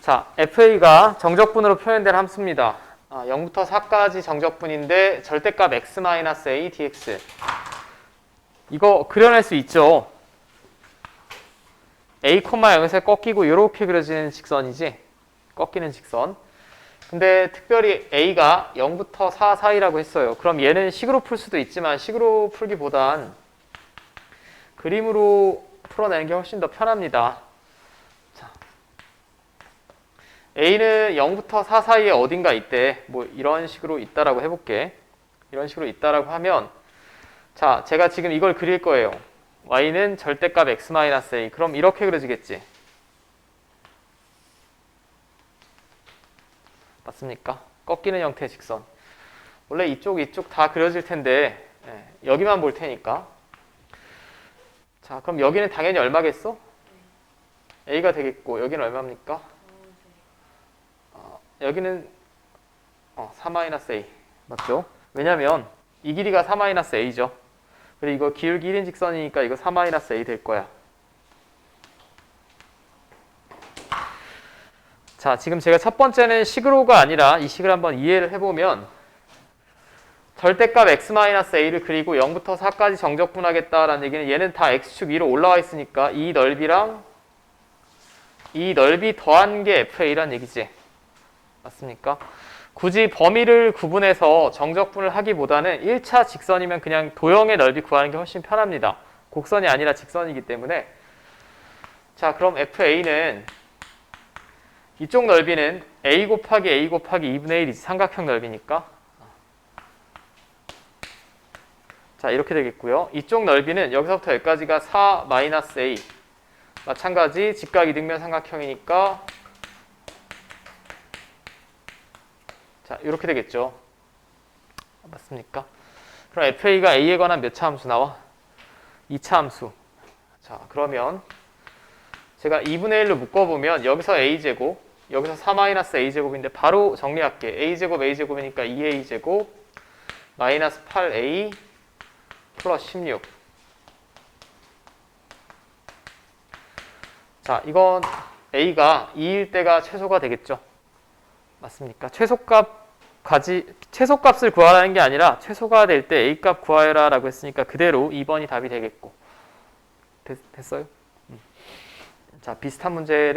자, FA가 정적분으로 표현된 함수입니다. 아, 0부터 4까지 정적분인데 절대값 x-a dx. 이거 그려낼 수 있죠. a, 0에서 꺾이고 이렇게 그려지는 직선이지. 꺾이는 직선. 근데 특별히 a가 0부터 4 사이라고 했어요. 그럼 얘는 식으로 풀 수도 있지만 식으로 풀기보단 그림으로 풀어내는 게 훨씬 더 편합니다. A는 0부터 4 사이에 어딘가 있대. 뭐 이런 식으로 있다라고 해볼게. 이런 식으로 있다라고 하면 자, 제가 지금 이걸 그릴 거예요. Y는 절대값 X-A. 그럼 이렇게 그려지겠지. 맞습니까? 꺾이는 형태의 직선. 원래 이쪽 이쪽 다 그려질 텐데 예, 여기만 볼 테니까. 자, 그럼 여기는 당연히 얼마겠어? A가 되겠고 여기는 얼마입니까? 여기는 어, 4-a 맞죠? 왜냐면 이 길이가 4-a죠. 그리고 이거 기울기 1인 직선이니까 이거 4-a 될 거야. 자, 지금 제가 첫 번째는 식으로가 아니라 이 식을 한번 이해를 해보면 절대값 x-a를 그리고 0부터 4까지 정적분하겠다라는 얘기는 얘는 다 x축 위로 올라와 있으니까 이 넓이랑 이 넓이 더한 게 fa란 얘기지. 맞습니까? 굳이 범위를 구분해서 정적분을 하기보다는 1차 직선이면 그냥 도형의 넓이 구하는 게 훨씬 편합니다. 곡선이 아니라 직선이기 때문에 자 그럼 FA는 이쪽 넓이는 A 곱하기 A 곱하기 2분의 1이 삼각형 넓이니까 자 이렇게 되겠고요. 이쪽 넓이는 여기서부터 여기까지가 4-A 마찬가지 직각 이등변 삼각형이니까 자, 이렇게 되겠죠. 맞습니까? 그럼 FA가 A에 관한 몇 차 함수 나와? 2차 함수. 자, 그러면 제가 2분의 1로 묶어보면 여기서 A제곱, 여기서 4-A제곱인데 바로 정리할게. A제곱, A제곱이니까 2A제곱, 마이너스 8A 플러스 16. 자, 이건 A가 2일 때가 최소가 되겠죠. 맞습니까? 최소값 가지 최소값을 구하라는 게 아니라 최소가 될 때 A 값 구하여라라고 했으니까 그대로 2번이 답이 되겠고 됐, 됐어요? 음. 자 비슷한 문제를